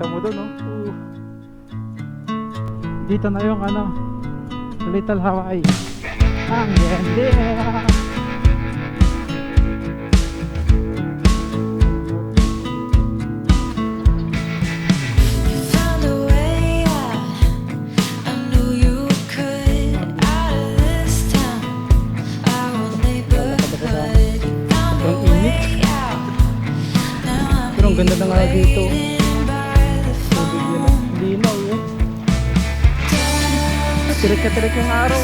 Kita mo doon, oh. Uh. Dito na yung ano, Little Hawaii. Ang ganda. Found a way out. Tirik ka tirik yung araw.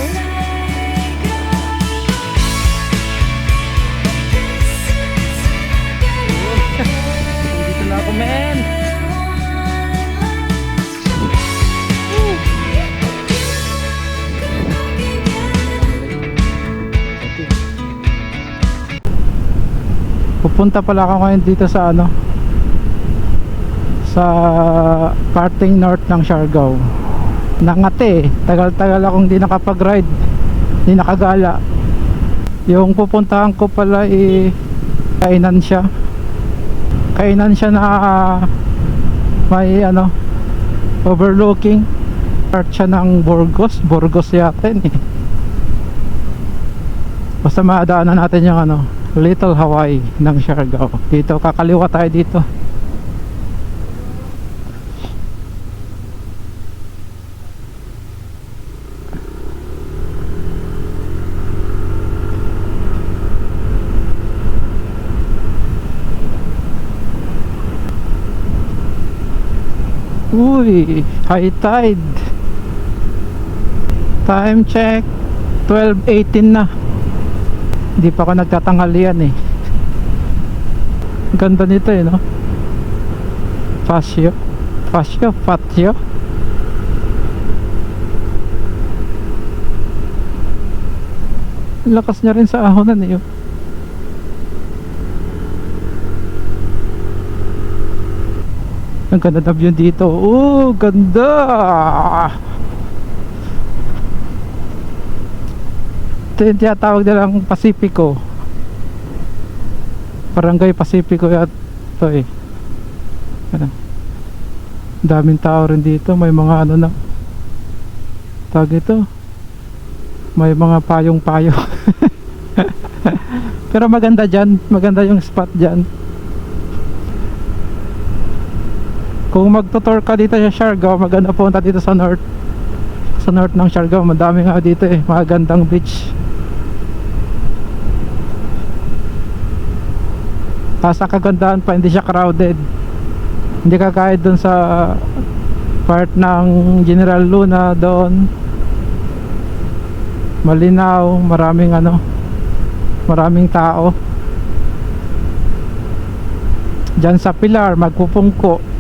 Dito na ako, men. Pupunta pala ako ngayon dito sa ano sa parting north ng Siargao nangate tagal-tagal akong di nakapag-ride. Di nakagala. Yung pupuntahan ko pala eh kainan siya. Kainan siya na ah, may ano overlooking. Part siya ng Burgos. Burgos yata eh. Basta maadaanan natin yung ano Little Hawaii ng Siargao. Dito kakaliwa tayo dito Uy, high tide. Time check 12:18 na. Hindi pa ako nagtatanghalian eh. Ganda nito eh, no? Fascio. Fascio, patio. Lakas niya rin sa ahonan eh. Ang ganda na view dito. Oh, ganda! Ito yung tinatawag nilang Pacifico. Barangay Pacifico yat ito eh. Ano? Daming tao rin dito. May mga ano na. Tawag ito. May mga payong-payo. Pero maganda dyan. Maganda yung spot dyan. Kung magtutor ka dito sa Siargao, maganda punta dito sa north. Sa north ng Siargao, madami nga dito eh, magandang beach. Tapos ang kagandahan pa, hindi siya crowded. Hindi ka kahit dun sa part ng General Luna doon. Malinaw, maraming ano, maraming tao. Diyan sa Pilar, magpupungko.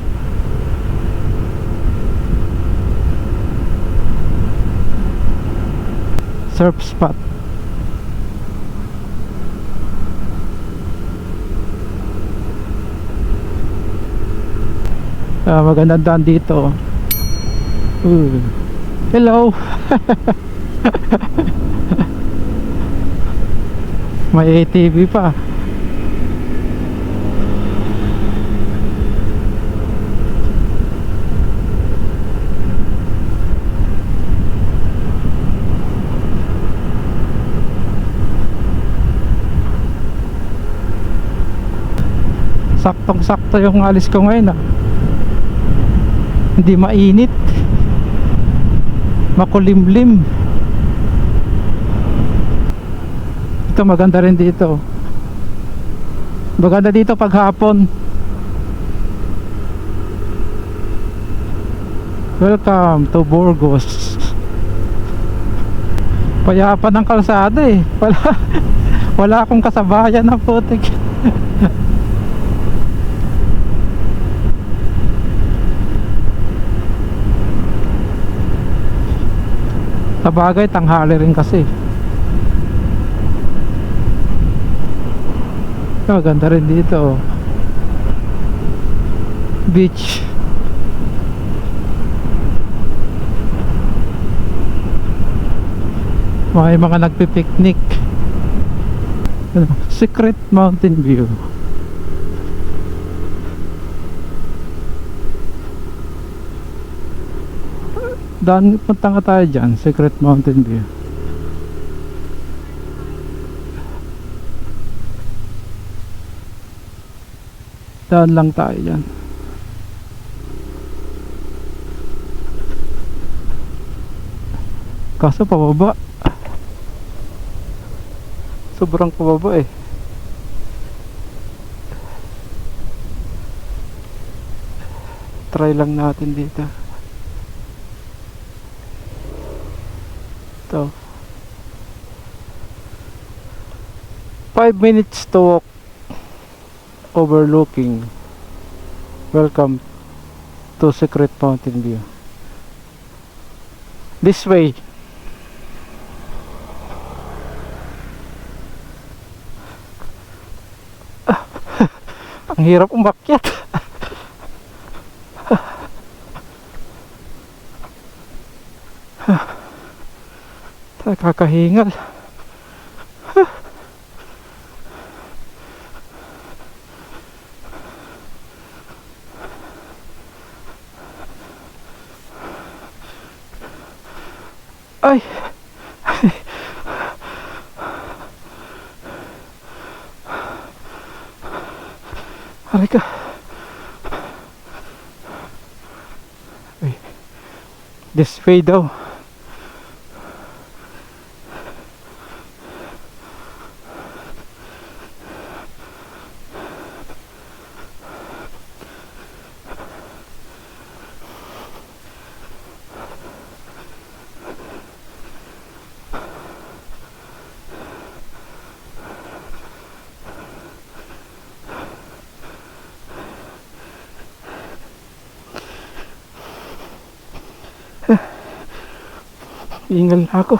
Surf spot. Ah, magandang daan dito. Ooh. hello. May ATV pa saktong sakto yung alis ko ngayon ah. hindi mainit. Makulimlim. Ito maganda rin dito. Maganda dito pag hapon welcome to Burgos. Payapan ng kalsada eh. Wala, wala akong kasabayan na putik Sa bagay, tanghali rin kasi. Oh, ganda rin dito. oh. Beach. May mga nagpipiknik. Ano, Secret Mountain View. Daan, punta nga tayo dyan, Secret Mountain View. Daan lang tayo dyan. Kaso pababa. Sobrang pababa eh. Try lang natin dito. Ito. 5 minutes to walk overlooking. Welcome to Secret Mountain View. This way. Ang hirap umakyat. Nakakahingal. Ay. Aray ka. Ay. This way daw. Ingal na ako.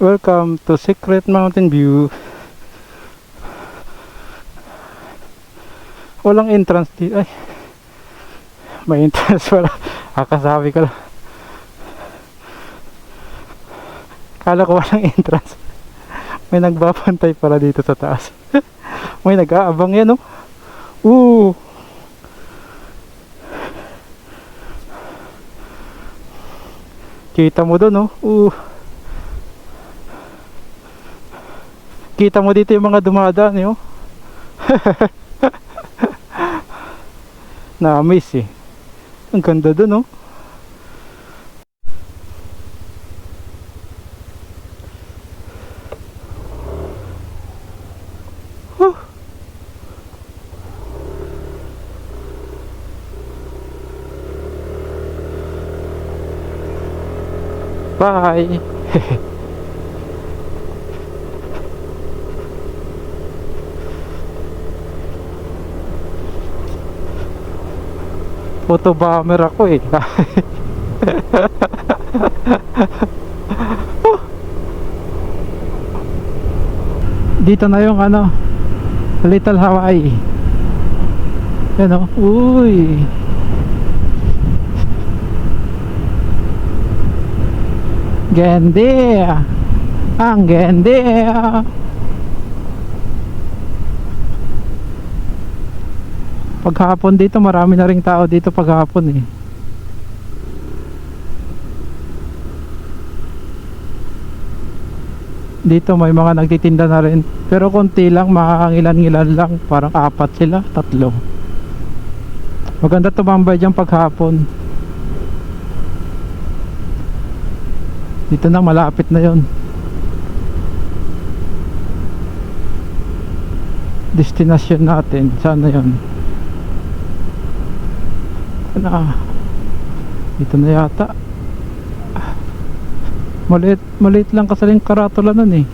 Welcome to Secret Mountain View. Walang entrance dito. Ay. May entrance pala. Kakasabi ko lang. Kala ko walang entrance. May nagbabantay pala dito sa taas. May nag-aabang yan, oh. Oo. Kita mo doon, oh. Oo. Kita mo dito yung mga dumadaan, eh, oh. Na-amaze, eh. Ang ganda doon, oh. Bye. Photo bomber ako eh. Dito na yung ano, Little Hawaii. Yan o. Uy. Gende. Ang gende. Paghapon dito, marami na ring tao dito paghapon eh. Dito may mga nagtitinda na rin. Pero konti lang, makakangilan-ngilan lang. Parang apat sila, tatlo. Maganda tumambay dyan paghapon. Dito na, malapit na yon. Destination natin, saan na yon? Na, dito na yata. Maliit, maliit lang kasi yung karatula nun eh.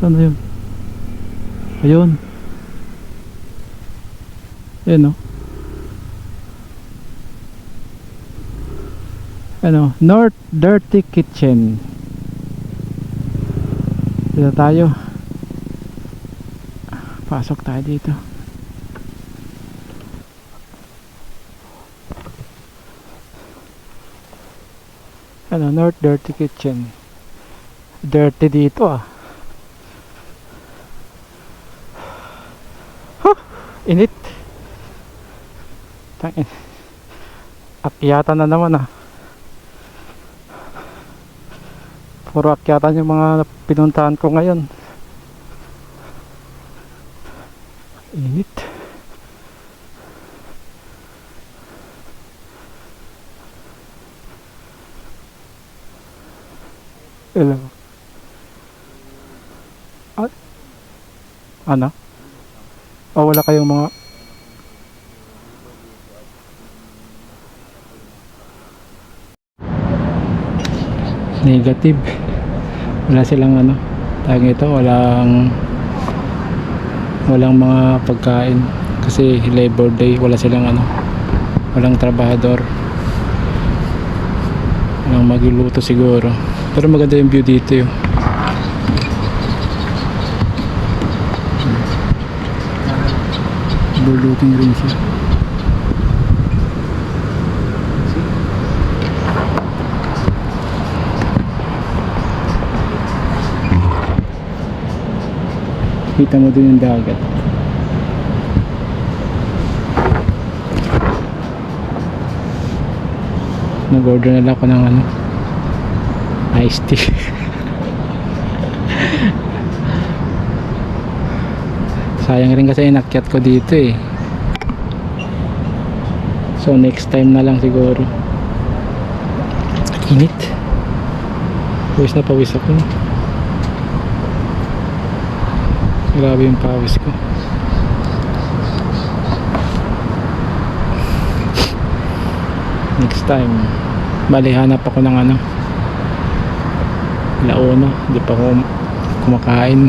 Saan na yun? Ayun. Ayun oh. Ano, North Dirty Kitchen. Dito tayo. Pasok tayo dito. Ano, North Dirty Kitchen. Dirty dito ah. Huh, init. Akyatan na naman ah. Puro akyatan yung mga pinuntahan ko ngayon. Init. Hello. Ah, ano? Oh, wala kayong mga negative. Wala silang ano tawag ito walang walang mga pagkain. Kasi labor day wala silang ano walang trabahador. Walang magluluto siguro. Pero maganda yung view dito yun Overlooking rin siya. Kita mo din yung dagat. Nag-order na lang ako ng ano, iced tea. Sayang rin kasi inakyat ko dito eh. So next time na lang siguro. Init. Pawis na pawis ako. Grabe yung pawis ko. Next time. Bali hanap ako ng ano. Launa. Hindi pa ako kumakain.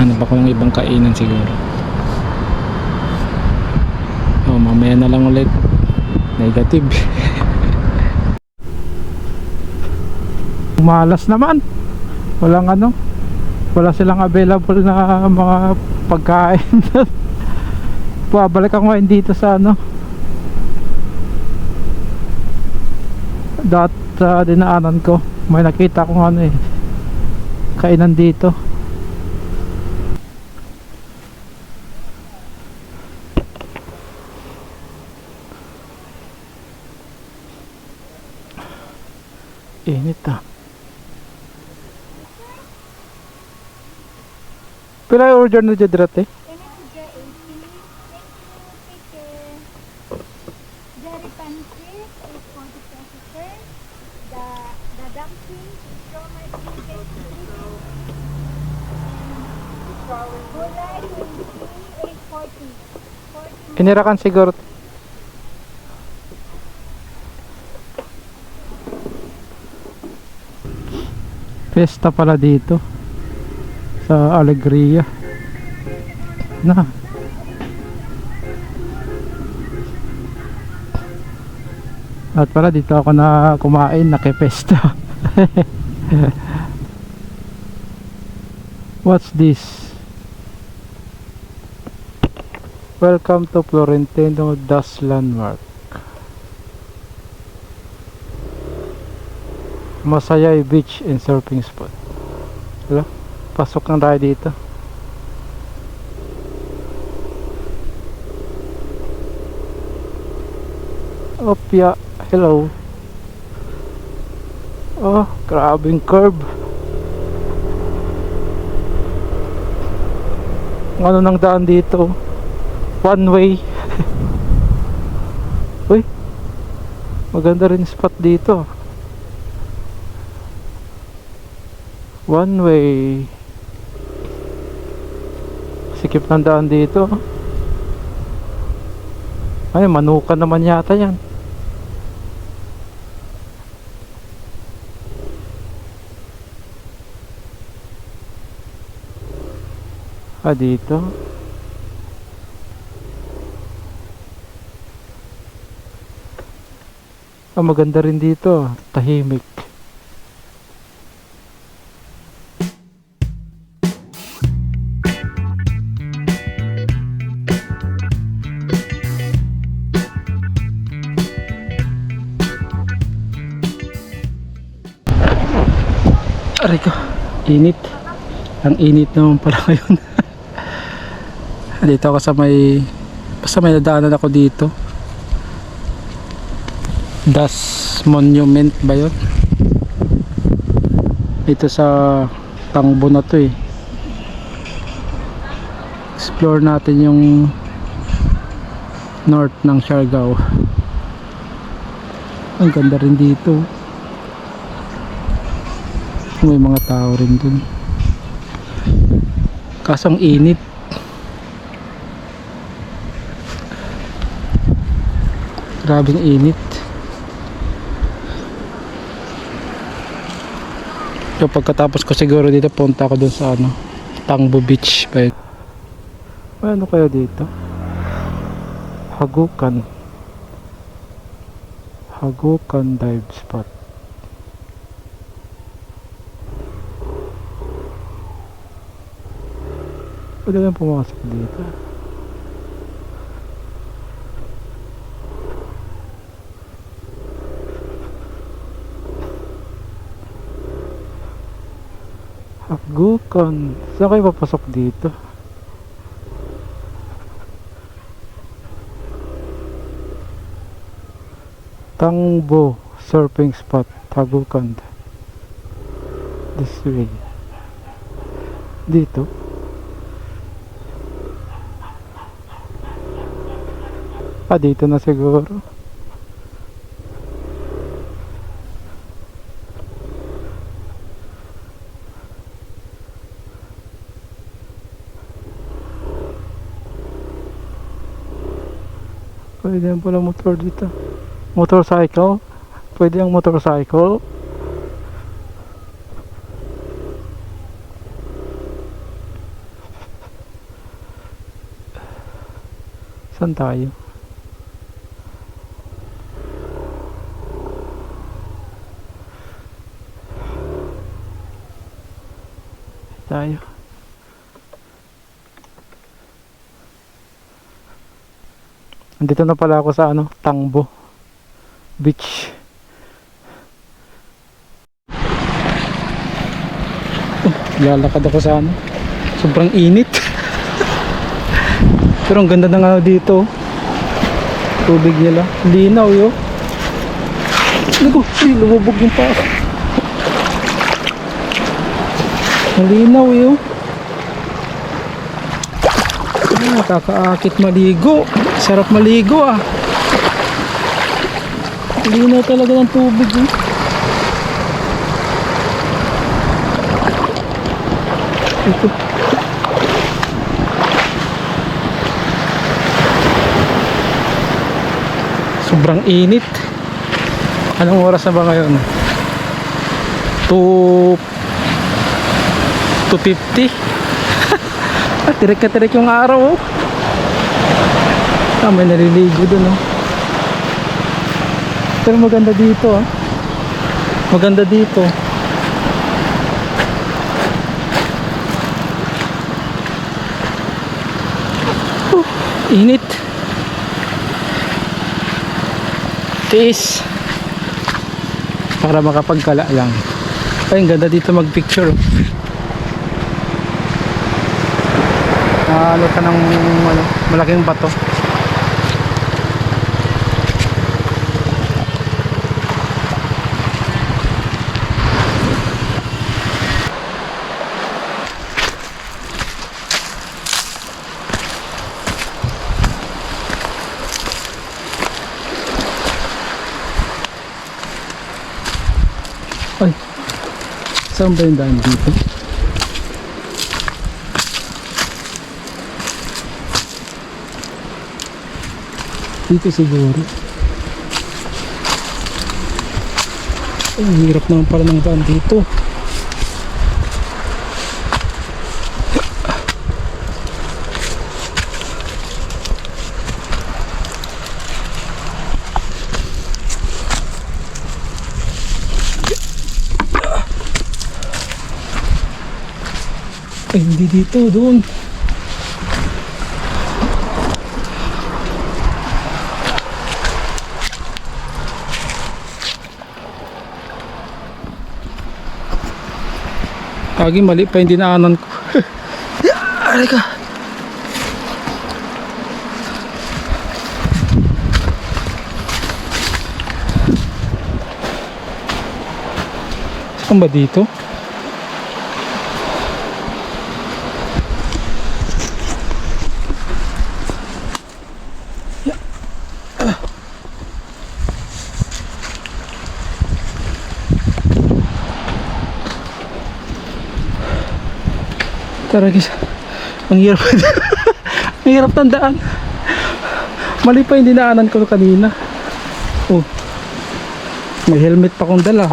Hanap ako ng ibang kainan siguro. Oh, mamaya na lang ulit. Negative. Malas naman. Walang ano. Wala silang available na mga pagkain. Pabalik ako ngayon dito sa ano. Dot sa dinaanan ko. May nakita kong ano eh. Kainan dito. Init ah. Gulay 20 is 40. 40 Inirakan siguro. Fiesta pala dito. Sa Alegria. Na. At pala dito ako na kumain na Fiesta. What's this? Welcome to Florentino Das Landmark. Masayay Beach and Surfing Spot. Wala? Pasok na tayo dito. Opya, hello. Oh, grabing curve. Ano nang daan dito? One way. Uy. Maganda rin spot dito. One way. Sikip ng daan dito. Ay, manukan naman yata yan. Ah, dito. Ah, maganda rin dito. Tahimik. Init. Ang init naman pala ngayon. dito ako sa may, basta may nadaanan ako dito. Das Monument ba yun? Dito sa Tangbo na to eh. Explore natin yung north ng Siargao. Ang ganda rin dito. May mga tao rin dun. Kasong init. Grabing init. So pagkatapos ko siguro dito punta ako dun sa ano, Tangbo Beach. May ano kayo dito? Hagukan. Hagukan dive spot. Pwede lang pumasok dito. Hagukan. Saan kayo papasok dito? Tangbo surfing spot Tagukan this way dito ah dito na siguro. Pwede yan pala motor dito. Motorcycle? Pwede ang motorcycle? Saan tayo tayo Andito na pala ako sa ano, Tangbo Beach. Oh, lalakad ako sa ano. Sobrang init. Pero ang ganda na nga dito. Tubig nila. Linaw yo. Ay, lumubog yung pa. Ang linaw yo. Ah, kakaakit maligo. Sarap maligo ah. Linaw talaga ng tubig eh. Ito. Sobrang init. Anong oras na ba ngayon? 2 2.50 Ah, tirik na tirik yung araw oh. Ah, may naliligo dun oh. Pero maganda dito ah. Maganda dito. Uh, init. Tiis. Para makapagkala lang. Ay, ang ganda dito mag-picture. oh. Ah, ano ka ng ano, malaking bato. Ay, saan ba yung dito? Dito siguro. Ang hirap naman pala ng daan dito. Ay, hindi dito, doon. Lagi mali pa yung dinaanan ko. Aray ka. Saan ba dito? Tara guys. Ang hirap. Ang hirap tandaan. Mali pa yung dinaanan ko kanina. Oh. May helmet pa akong dala.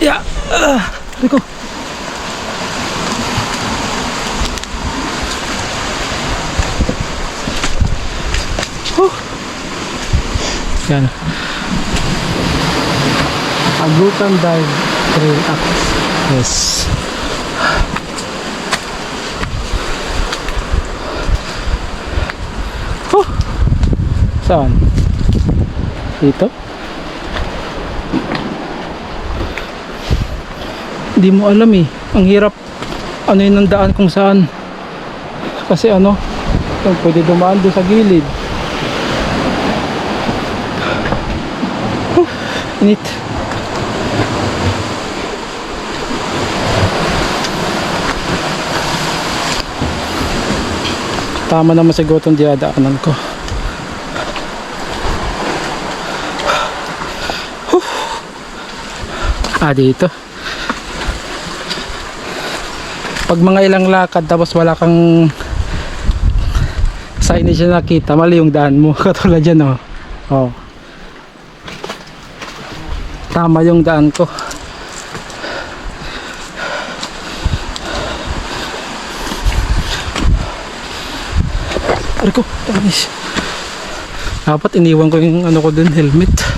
Yeah. Ah. Rico. Oh. Yan. Agutan dive trail acts. Yes. Saan? Dito? Hindi mo alam eh. Ang hirap ano yun ang kung saan. Kasi ano, pwede dumaan doon sa gilid. Huh, init. Tama naman siguro itong dinadaanan ko. Ah, dito. Pag mga ilang lakad tapos wala kang signage na nakita, mali yung daan mo. Katulad yan, oh. Oh. Tama yung daan ko. Arko, tanis. Dapat iniwan ko yung ano ko dun, helmet.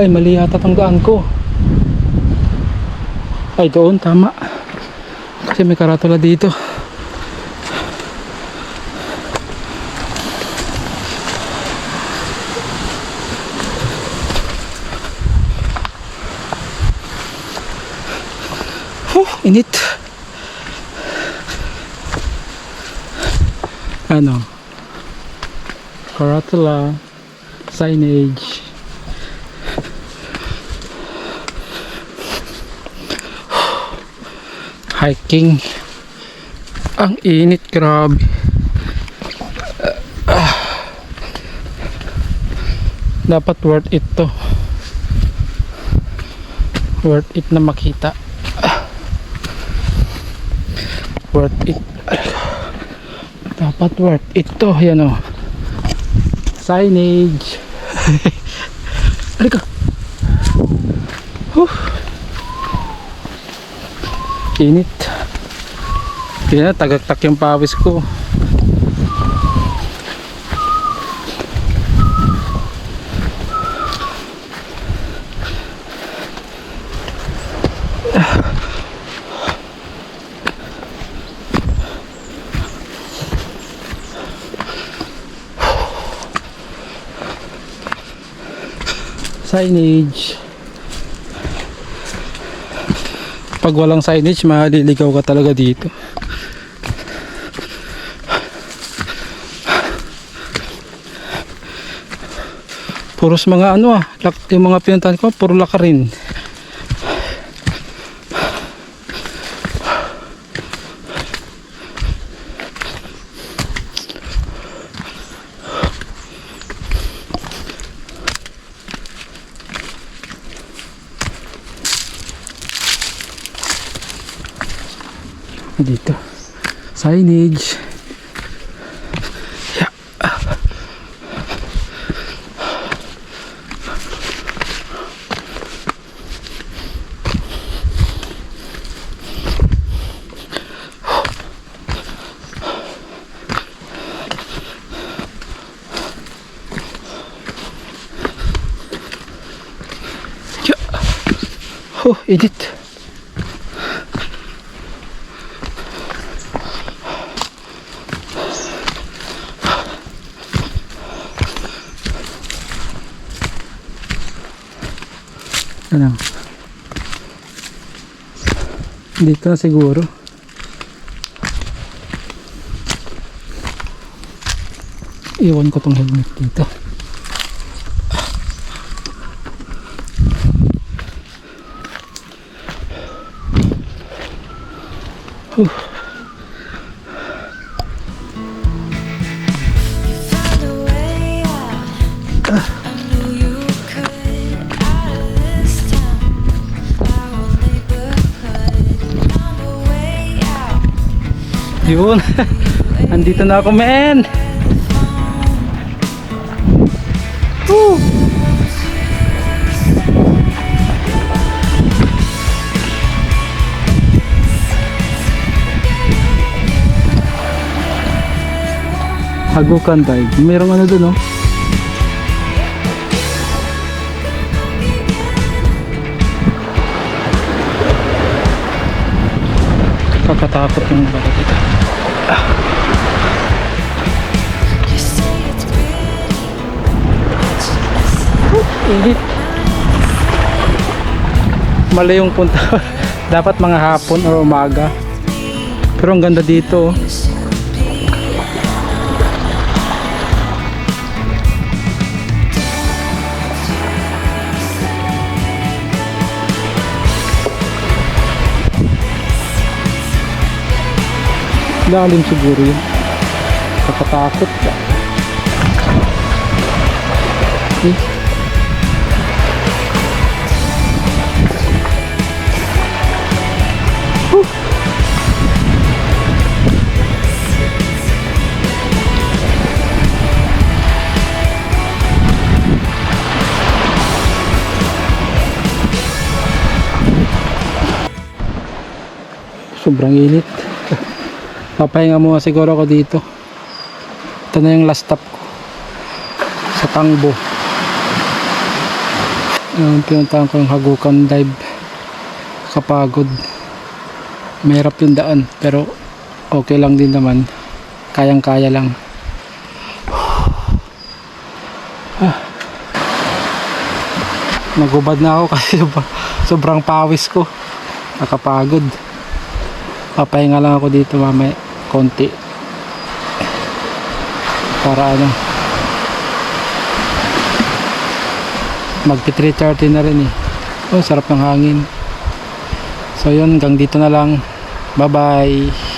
Ay, mali yata tong daan ko. Ay, doon, tama. Kasi may karatula dito. Huh, init. Ano? Karatula signage. Hiking. Ang init grabe. Dapat worth it to. Worth it na makita. Worth it. Dapat worth it to yan o. Signage. Halika. Huh. Init yun na tagaktak yung pawis ko. Signage pag walang signage maliligaw ka talaga dito. Puros mga ano ah yung mga pinuntahan ko puro laka signage Dito na siguro. Iwan ko tong helmet dito. You Yun. Andito na ako, men. Woo! Hagukan tayo. Mayroong ano dun, oh. Kakatakot yung bata Init. Mali yung punta. Dapat mga hapon or umaga. Pero ang ganda dito. oh. Lalim siguro yun. Kakatakot ka. Eh, sobrang init. Papahinga muna siguro ako dito. Ito na yung last stop ko. Sa Tangbo. Yung pinuntahan ko yung Hagukan dive. Kapagod. Mahirap yung daan pero okay lang din naman. Kayang kaya lang. Ah. nagubad na ako kasi sobra- sobrang pawis ko. Nakapagod papahinga lang ako dito mamaya konti. Para ano magti 3.30 na rin eh. Oh sarap ng hangin. So yun hanggang dito na lang. Bye bye